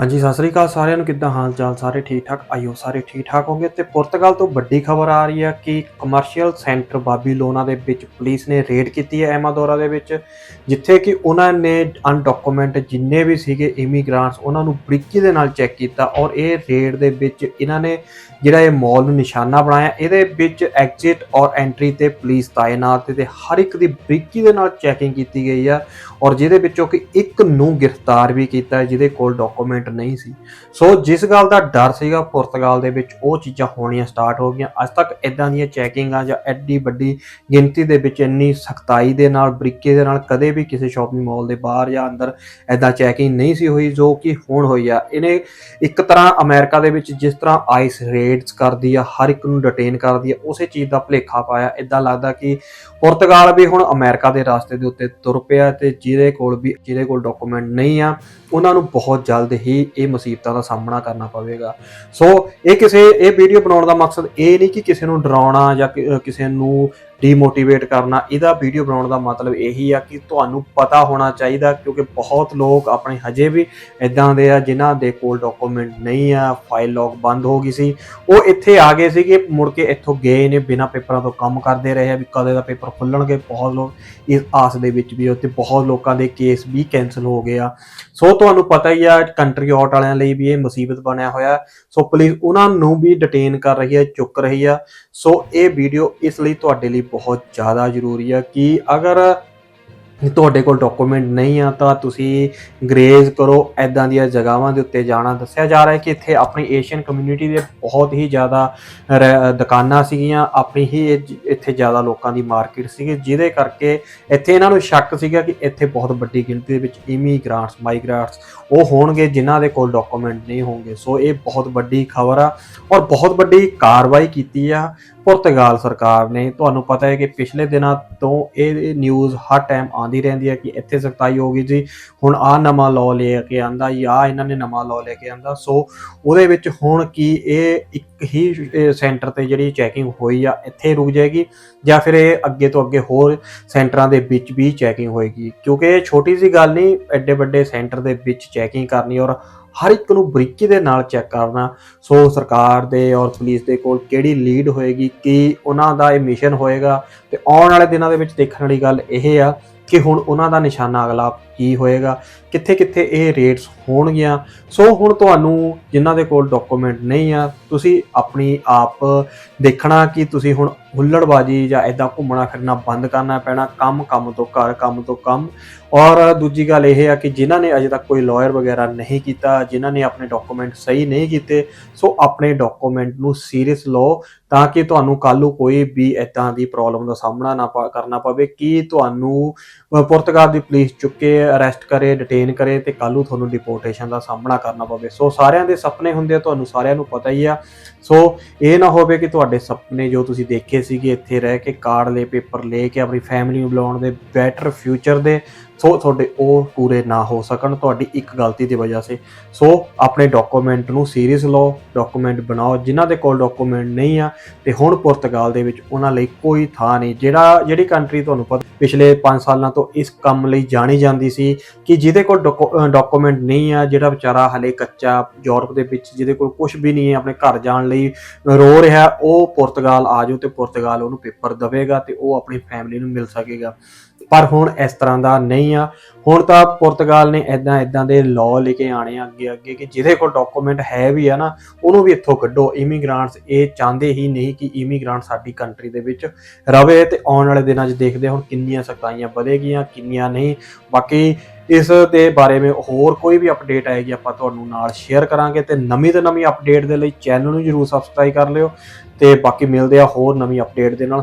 ਹਾਂਜੀ, ਸਤਿ ਸ੍ਰੀ ਅਕਾਲ ਸਾਰਿਆਂ ਨੂੰ, ਕਿੱਦਾਂ ਹਾਲ ਚਾਲ ਸਾਰੇ ਠੀਕ ਠਾਕ ਆਇਓ, ਸਾਰੇ ਠੀਕ ਠਾਕ ਹੋਗੇ ਤੇ ਪੁਰਤਗਾਲ ਤੋਂ ਵੱਡੀ ਖਬਰ ਆ ਰਹੀ ਹੈ ਕਿ ਕਮਰਸ਼ੀਅਲ ਸੈਂਟਰ ਬਾਬੀਲੋਨਾ ਦੇ ਵਿੱਚ ਪੁਲਿਸ ਨੇ ਰੇਡ ਕੀਤੀ ਹੈ ਐਮਾਦੋਰਾ ਦੇ ਵਿੱਚ, ਜਿੱਥੇ ਕਿ ਉਹਨਾਂ ਨੇ ਅਨਡਾਕੂਮੈਂਟ ਜਿੰਨੇ ਵੀ ਸੀਗੇ ਇਮੀਗ੍ਰਾਂਟਸ ਉਹਨਾਂ ਨੂੰ ਬਰੀਕੀ ਦੇ ਨਾਲ ਚੈੱਕ ਕੀਤਾ ਔਰ ਇਹ ਰੇਡ ਦੇ ਵਿੱਚ ਇਹਨਾਂ ਨੇ ਜਿਹੜਾ ਇਹ ਮਾਲ ਨੂੰ ਨਿਸ਼ਾਨਾ ਬਣਾਇਆ, ਇਹਦੇ ਵਿੱਚ ਐਗਜ਼ਿਟ ਔਰ ਐਂਟਰੀ ਤੇ ਪੁਲਿਸ ਤਾਇਨਾਤ ਤੇ- ਹਰ ਇੱਕ ਦੀ ਬਰੀਕੀ ਦੇ ਨਾਲ ਚੈਕਿੰਗ ਕੀਤੀ ਗਈ ਆ ਔਰ ਜਿਹਦੇ ਵਿੱਚੋਂ ਕਿ ਇੱਕ ਨੂੰ ਗ੍ਰਿਫਤਾਰ ਵੀ ਕੀਤਾ ਜਿਹਦੇ ਕੋਲ ਡਾਕੂਮੈਂਟ ਨਹੀਂ ਸੀ। ਸੋ ਜਿਸ ਗੱਲ ਦਾ ਡਰ ਸੀਗਾ, ਪੁਰਤਗਾਲ ਦੇ ਵਿੱਚ ਉਹ ਚੀਜ਼ਾਂ ਹੋਣੀਆਂ ਸਟਾਰਟ ਹੋ ਗਈਆਂ। ਅੱਜ ਤੱਕ ਇਦਾਂ ਦੀਆਂ ਚੈਕਿੰਗਾਂ ਜਾਂ ਐਡੀ ਵੱਡੀ ਗਿਣਤੀ ਦੇ ਵਿੱਚ ਇੰਨੀ ਸਖਤਾਈ ਦੇ ਨਾਲ, ਬਰੀਕੇ ਦੇ ਨਾਲ ਕਦੇ ਵੀ ਕਿਸੇ ਸ਼ਾਪਿੰਗ ਮਾਲ ਦੇ ਬਾਹਰ ਜਾਂ ਅੰਦਰ ਐਦਾਂ ਚੈਕਿੰਗ ਨਹੀਂ ਸੀ ਹੋਈ, ਜੋ ਕਿ ਹੁਣ ਹੋਈ ਆ। ਇਹਨੇ ਇੱਕ ਤਰ੍ਹਾਂ ਅਮਰੀਕਾ ਦੇ ਵਿੱਚ ਜਿਸ ਤਰ੍ਹਾਂ ਆਈਸ ਰੇਡਸ ਕਰਦੀ ਆ, ਹਰ ਇੱਕ ਨੂੰ ਡਿਟੇਨ ਕਰਦੀ ਆ, ਉਸੇ ਚੀਜ਼ ਦਾ ਭਲੇਖਾ ਪਾਇਆ। ਇਦਾਂ ਲੱਗਦਾ ਕਿ ਪੁਰਤਗਾਲ ਵੀ ਹੁਣ ਅਮਰੀਕਾ ਦੇ ਰਸਤੇ ਦੇ ਉੱਤੇ ਤੁਰ ਪਿਆ ਤੇ ਜਿਹਦੇ ਕੋਲ ਵੀ, ਜਿਹਦੇ ਕੋਲ ਡਾਕੂਮੈਂਟ ਨਹੀਂ ਆ, ਉਹਨਾਂ ਨੂੰ ਬਹੁਤ ਜਲਦ ਹੀ ਇਹ ਮੁਸੀਬਤਾਂ ਦਾ ਸਾਹਮਣਾ ਕਰਨਾ ਪਵੇਗਾ। ਸੋ ਇਹ ਕਿਸੇ ਇਹ ਵੀਡੀਓ ਬਣਾਉਣ ਦਾ ਮਕਸਦ ਇਹ ਨਹੀਂ ਕਿ ਕਿਸੇ ਨੂੰ ਡਰਾਉਣਾ ਜਾਂ ਕਿਸੇ ਨੂੰ ਡੀਮੋਟੀਵੇਟ ਕਰਨਾ, ਇਹਦਾ ਵੀਡੀਓ ਬਣਾਉਣ ਦਾ ਮਤਲਬ ਇਹੀ ਆ ਕਿ ਤੁਹਾਨੂੰ ਪਤਾ ਹੋਣਾ ਚਾਹੀਦਾ ਕਿਉਂਕਿ ਬਹੁਤ ਲੋਕ ਆਪਣੇ ਹਜੇ ਵੀ ਇਦਾਂ ਦੇ ਆ ਜਿਨ੍ਹਾਂ ਦੇ ਕੋਲ ਡਾਕੂਮੈਂਟ ਨਹੀਂ ਆ ਫਾਈਲ ਲੌਗ ਬੰਦ ਹੋ ਗਈ ਸੀ। ਉਹ ਇੱਥੇ ਆ ਗਏ ਸੀ ਕਿ ਮੁੜ ਕੇ ਇੱਥੋਂ ਗਏ ਨੇ ਬਿਨਾਂ ਪੇਪਰਾਂ ਤੋਂ ਕੰਮ ਕਰਦੇ ਰਹੇ ਆ ਵੀ ਕਦੇ ਦਾ ਪੇਪਰ ਖੁੱਲਣਗੇ। ਬਹੁਤ ਲੋਕ ਇਸ ਆਸ ਦੇ ਵਿੱਚ ਵੀ ਉੱਤੇ ਬਹੁਤ ਲੋਕਾਂ ਦੇ ਕੇਸ ਵੀ ਕੈਨਸਲ ਹੋ ਗਏ ਆ। ਸੋ ਤੁਹਾਨੂੰ ਪਤਾ ਹੀ ਆ ਕੰਟਰੀ ਆਊਟ ਵਾਲਿਆਂ ਲਈ ਵੀ ਇਹ ਮੁਸੀਬਤ ਬਣਿਆ ਹੋਇਆ। ਸੋ ਪੁਲਿਸ ਉਹਨਾਂ ਨੂੰ ਵੀ ਡਿਟੇਨ ਕਰ ਰਹੀ ਹੈ, ਚੁੱਕ ਰਹੀ ਆ। ਸੋ ਇਹ ਵੀਡੀਓ ਇਸ ਲਈ ਤੁਹਾਡੇ ਲਈ ਬਹੁਤ ਜ਼ਿਆਦਾ ਜ਼ਰੂਰੀ ਹੈ ਕਿ ਅਗਰ ਤੁਹਾਡੇ ਕੋਲ ਡਾਕੂਮੈਂਟ ਨਹੀਂ ਆ, ਤਾਂ ਤੁਸੀਂ ਗਰੇਜ਼ ਕਰੋ ਐਦਾਂ ਦੀਆਂ ਜਗ੍ਹਾਵਾਂ ਦੇ ਉੱਤੇ ਜਾਣਾ। ਦੱਸਿਆ ਜਾ ਰਿਹਾ ਹੈ ਕਿ ਇੱਥੇ ਆਪਣੀ ਏਸ਼ੀਅਨ ਕਮਿਊਨਿਟੀ ਦੇ ਬਹੁਤ ਹੀ ਜ਼ਿਆਦਾ ਰ- ਦੁਕਾਨਾਂ ਸੀਗੀਆਂ, ਆਪਣੀ ਹੀ ਇਹ ਇੱਥੇ ਜ਼ਿਆਦਾ ਲੋਕਾਂ ਦੀ ਮਾਰਕੀਟ ਸੀਗੀ, ਜਿਹਦੇ ਕਰਕੇ ਇੱਥੇ ਇਹਨਾਂ ਨੂੰ ਸ਼ੱਕ ਸੀਗਾ ਕਿ ਇੱਥੇ ਬਹੁਤ ਵੱਡੀ ਗਿਣਤੀ ਦੇ ਵਿੱਚ ਇਮੀਗ੍ਰਾਂਟਸ ਮਾਈਗ੍ਰਾਂਟਸ ਉਹ ਹੋਣਗੇ ਜਿਨ੍ਹਾਂ ਦੇ ਕੋਲ ਡਾਕੂਮੈਂਟ ਨਹੀਂ ਹੋਣਗੇ। ਸੋ ਇਹ ਬਹੁਤ ਵੱਡੀ ਖਬਰ ਆ ਔਰ ਬਹੁਤ ਵੱਡੀ ਕਾਰਵਾਈ ਕੀਤੀ ਆ ਪੁਰਤਗਾਲ ਸਰਕਾਰ ਨੇ। ਤੁਹਾਨੂੰ ਪਤਾ ਹੈ ਕਿ ਪਿਛਲੇ ਦਿਨਾਂ ਤੋਂ ਇਹ ਨਿਊਜ਼ ਹਰ ਟਾਈਮ ਆਉਂਦੀ ਰਹਿੰਦੀ ਹੈ ਕਿ ਇੱਥੇ ਸਖਤਾਈ ਹੋ ਗਈ ਜੀ। ਹੁਣ ਆ ਨਵਾਂ ਲਾਅ ਲੈ ਕੇ ਆਂਦਾ ਜਾਂ ਇਹਨਾਂ ਨੇ ਨਵਾਂ ਲਾਅ ਲੈ ਕੇ ਆਂਦਾ। ਸੋ ਉਹਦੇ ਵਿੱਚ ਹੁਣ ਕੀ ਇਹ ਇੱਕ ਹੀ ਸੈਂਟਰ ਤੇ ਜਿਹੜੀ ਚੈਕਿੰਗ ਹੋਈ ਆ, ਇੱਥੇ ਰੁਕ ਜਾਏਗੀ ਜਾਂ ਫਿਰ ਇਹ ਅੱਗੇ ਤੋਂ ਅੱਗੇ ਹੋਰ ਸੈਂਟਰਾਂ ਦੇ ਵਿੱਚ ਵੀ ਚੈਕਿੰਗ ਹੋਏਗੀ। ਕਿਉਂਕਿ ਇਹ ਛੋਟੀ ਜੀ ਗੱਲ ਨਹੀਂ, ਐਡੇ ਵੱਡੇ ਸੈਂਟਰ ਦੇ ਵਿੱਚ ਚੈਕਿੰਗ ਕਰਨੀ ਔਰ ਹਰ ਇੱਕ ਨੂੰ ਬਰੀਕੀ ਦੇ ਨਾਲ ਚੈੱਕ ਕਰਨਾ। ਸੋ ਸਰਕਾਰ ਦੇ ਔਰ ਪੁਲਿਸ ਦੇ ਕੋਲ ਕਿਹੜੀ ਲੀਡ ਹੋਏਗੀ, ਕੀ ਉਹਨਾਂ ਦਾ ਇਹ ਮਿਸ਼ਨ ਹੋਏਗਾ। ਤੇ ਆਉਣ ਵਾਲੇ ਦਿਨਾਂ ਦੇ ਵਿੱਚ ਦੇਖਣ ਵਾਲੀ ਗੱਲ ਇਹ ਆ ਕਿ ਹੁਣ ਉਹਨਾਂ ਦਾ ਨਿਸ਼ਾਨਾ ਅਗਲਾ ਕੀ ਹੋਏਗਾ ਕਿੱਥੇ ਕਿੱਥੇ ਇਹ ਰੇਟਸ ਹੋਣਗੀਆਂ। ਸੋ ਹੁਣ ਤੁਹਾਨੂੰ ਜਿਨ੍ਹਾਂ ਦੇ ਕੋਲ ਡਾਕੂਮੈਂਟ ਨਹੀਂ ਆ, ਤੁਸੀਂ ਆਪਣੀ ਆਪ ਦੇਖਣਾ ਕਿ ਤੁਸੀਂ ਹੁਣ ਹੁੱਲੜਬਾਜੀ ਜਾਂ ਐਦਾਂ ਘੁੰਮਣਾ ਫਿਰਨਾ ਬੰਦ ਕਰਨਾ ਪੈਣਾ, ਕੰਮ ਕੰਮ ਤੋਂ ਘਰ, ਕੰਮ ਤੋਂ ਕੰਮ। ਔਰ ਦੂਜੀ ਗੱਲ ਇਹ ਆ ਕਿ ਜਿਨ੍ਹਾਂ ਨੇ ਅਜੇ ਤੱਕ ਕੋਈ ਲਾਇਰ ਵਗੈਰਾ ਨਹੀਂ ਕੀਤਾ, ਜਿਨ੍ਹਾਂ ਨੇ ਆਪਣੇ ਡਾਕੂਮੈਂਟ ਸਹੀ ਨਹੀਂ ਕੀਤੇ, ਸੋ ਆਪਣੇ ਡਾਕੂਮੈਂਟ ਨੂੰ ਸੀਰੀਅਸ ਲਓ ਤਾਂ ਕਿ ਤੁਹਾਨੂੰ ਕੱਲ੍ਹ ਨੂੰ ਕੋਈ ਵੀ ਇਦਾਂ ਦੀ ਪ੍ਰੋਬਲਮ ਦਾ ਸਾਹਮਣਾ ਨਾ ਪ- ਕਰਨਾ ਪਵੇ ਕਿ ਤੁਹਾਨੂੰ ਪੁਰਤਗਾਲ ਦੀ ਪੁਲਿਸ ਚੁੱਕੇ, ਅਰੈਸਟ ਕਰੇ ਡਿਟੇਨ ਕਰੇ ਤੇ ਕੱਲ੍ਹ ਨੂੰ ਤੁਹਾਨੂੰ ਡਿਪੋਰਟੇਸ਼ਨ ਦਾ ਸਾਹਮਣਾ ਕਰਨਾ ਪਵੇ। ਸੋ ਸਾਰਿਆਂ ਦੇ ਸੁਪਨੇ ਹੁੰਦੇ ਆ, ਤੁਹਾਨੂੰ ਸਾਰਿਆਂ ਨੂੰ ਪਤਾ ਹੀ ਆ ਸੋ ਇਹ ਨਾ ਹੋਵੇ ਕਿ ਤੁਹਾਡੇ ਸੁਪਨੇ ਜੋ ਤੁਸੀਂ ਦੇਖੇ ਸੀਗੇ ਇੱਥੇ ਰਹਿ ਕੇ ਕਾਰਡ ਲੈ, ਪੇਪਰ ਲੈ ਕੇ ਆਪਣੀ ਫੈਮਿਲੀ ਨੂੰ ਬੁਲਾਉਣ ਦੇ ਬੈਟਰ ਫਿਊਚਰ ਦੇ ਸੋ ਤੁਹਾਡੇ ਉਹ ਪੂਰੇ ਨਾ ਹੋ ਸਕਣ, ਤੁਹਾਡੀ ਇੱਕ ਗਲਤੀ ਦੀ ਵਜ੍ਹਾ ਸੇ। ਸੋ ਆਪਣੇ ਡਾਕੂਮੈਂਟ ਨੂੰ ਸੀਰੀਅਸ ਲਓ ਡਾਕੂਮੈਂਟ ਬਣਾਓ, ਜਿਨ੍ਹਾਂ ਦੇ ਕੋਲ ਡਾਕੂਮੈਂਟ ਨਹੀਂ ਆ, ਤੇ ਹੁਣ ਪੁਰਤਗਾਲ ਦੇ ਵਿੱਚ ਉਹਨਾਂ ਲਈ ਕੋਈ ਥਾਂ ਨਹੀਂ, ਜਿਹੜਾ, ਜਿਹੜੀ ਕੰਟਰੀ ਤੁਹਾਨੂੰ ਪਤਾ, ਪਿਛਲੇ 5 ਸਾਲਾਂ ਤੋਂ ਇਸ ਕੰਮ ਲਈ ਜਾਣੀ ਜਾਂਦੀ ਸੀ ਕਿ ਜਿਹਦੇ ਕੋਲ ਡਾਕੂਮੈਂਟ ਨਹੀਂ ਆ, ਜਿਹੜਾ ਵਿਚਾਰਾ ਹਲੇ ਕੱਚਾ ਯੂਰਪ ਦੇ ਵਿੱਚ, ਜਿਹਦੇ ਕੋਲ ਕੁਝ ਵੀ ਨਹੀਂ ਹੈ, ਆਪਣੇ ਘਰ ਜਾਣ ਲਈ ਰੋ ਰਿਹਾ, ਉਹ ਪੁਰਤਗਾਲ ਆ ਜਾਓ ਤੇ ਪੁਰਤਗਾਲ ਉਹਨੂੰ ਪੇਪਰ ਦੇਵੇਗਾ ਤੇ ਉਹ ਆਪਣੀ ਫੈਮਿਲੀ ਨੂੰ ਮਿਲ ਸਕੇਗਾ। ਪਰ ਹੁਣ ਇਸ ਤਰ੍ਹਾਂ ਦਾ ਨਹੀਂ ਆ। ਹੁਣ ਤਾਂ ਪੁਰਤਗਾਲ ਨੇ ਇਦਾਂ ਇਦਾਂ ਦੇ ਲਾਅ ਲੈ ਕੇ ਆਣੇ ਆ ਅੱਗੇ ਅੱਗੇ ਕਿ ਜਿਹਦੇ ਕੋਲ ਡਾਕੂਮੈਂਟ ਹੈ ਵੀ ਆ ਨਾ, ਉਹਨੂੰ ਵੀ ਇੱਥੋਂ ਕੱਢੋ। ਇਮੀਗ੍ਰਾਂਟਸ ਇਹ ਚਾਹੁੰਦੇ ਹੀ ਨਹੀਂ ਕਿ ਇਮੀਗ੍ਰਾਂਟ ਸਾਡੀ ਕੰਟਰੀ ਦੇ ਵਿੱਚ ਰਵੇ ਤੇ ਆਉਣ ਵਾਲੇ ਦਿਨਾਂ 'ਚ ਦੇਖਦੇ ਹਾਂ ਹੁਣ ਕਿੰਨੀਆਂ ਸਖਤਾਈਆਂ ਵਧੇਗੀਆਂ, ਕਿੰਨੀਆਂ ਨਹੀਂ। ਬਾਕੀ ਇਸ ਦੇ ਬਾਰੇ ਵਿੱਚ ਹੋਰ ਕੋਈ ਵੀ ਅਪਡੇਟ ਆਏਗੀ, ਆਪਾਂ ਤੁਹਾਨੂੰ ਨਾਲ ਸ਼ੇਅਰ ਕਰਾਂਗੇ ਤੇ ਨਵੀਂ ਤੋਂ ਨਵੀਂ ਅਪਡੇਟ ਦੇ ਲਈ ਚੈਨਲ ਨੂੰ ਜਰੂਰ ਸਬਸਕ੍ਰਾਈਬ ਕਰ ਲਿਓ ਤੇ ਬਾਕੀ ਮਿਲਦੇ ਆ ਹੋਰ ਨਵੀਂ ਅਪਡੇਟ ਦੇ ਨਾਲ।